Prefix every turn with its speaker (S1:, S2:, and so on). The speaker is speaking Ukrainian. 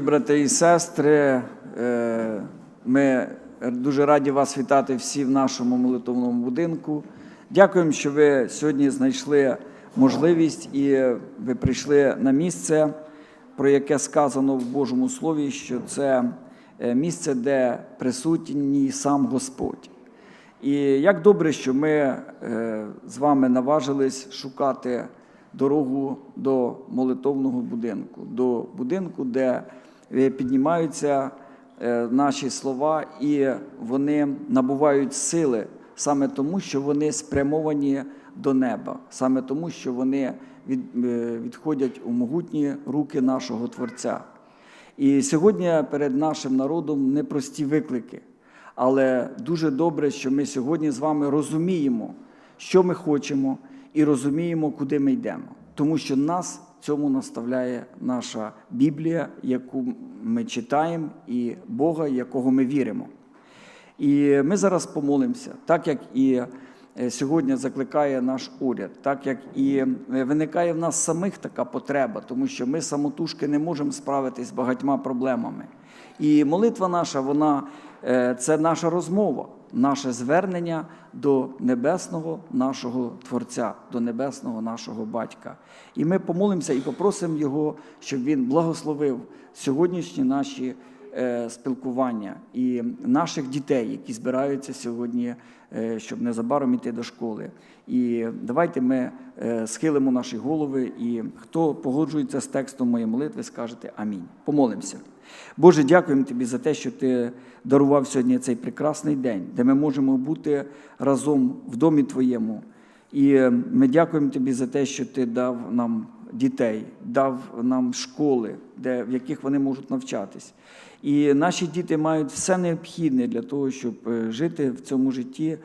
S1: Брати і сестри, е, ми дуже раді вас вітати всі в нашому молитовному будинку. Дякуємо, що ви сьогодні знайшли можливість і ви прийшли на місце, про яке сказано в Божому Слові, що це е, місце, де присутній сам Господь. І як добре, що ми е, з вами наважились шукати дорогу до молитовного будинку, до будинку, де е, піднімаються е, наші слова, і вони набувають сили саме тому, що вони спрямовані до неба, саме тому, що вони е, відходять у могутні руки нашого Творця. І сьогодні перед нашим народом непрості виклики. Але дуже добре, що ми сьогодні з вами розуміємо, що ми хочемо, і розуміємо, куди ми йдемо. Тому що нас цьому наставляє наша Біблія, яку ми читаємо, і Бога, якого ми віримо. І ми зараз помолимося, так як і е, сьогодні закликає наш уряд, так як і е, виникає в нас самих така потреба, тому що ми самотужки не можемо справитись з багатьма проблемами. І молитва наша, вона е, це наша розмова, наше звернення до небесного нашого Творця, до небесного нашого батька. І ми помолимося і попросимо Його, щоб він благословив сьогоднішні наші спілкування і наших дітей, які збираються сьогодні, е, щоб незабаром іти до школи. І давайте ми е, схилимо наші голови, і хто погоджується з текстом моєї молитви, скажете амінь. Помолимося. Боже, дякуємо тобі за те, що ти дарував сьогодні цей прекрасний день, де ми можемо бути разом в домі Твоєму. І е, ми дякуємо тобі за те, що ти дав нам дітей, дав нам школи, де, в яких вони можуть навчатись. І наші діти мають все необхідне для того, щоб е, жити в цьому житті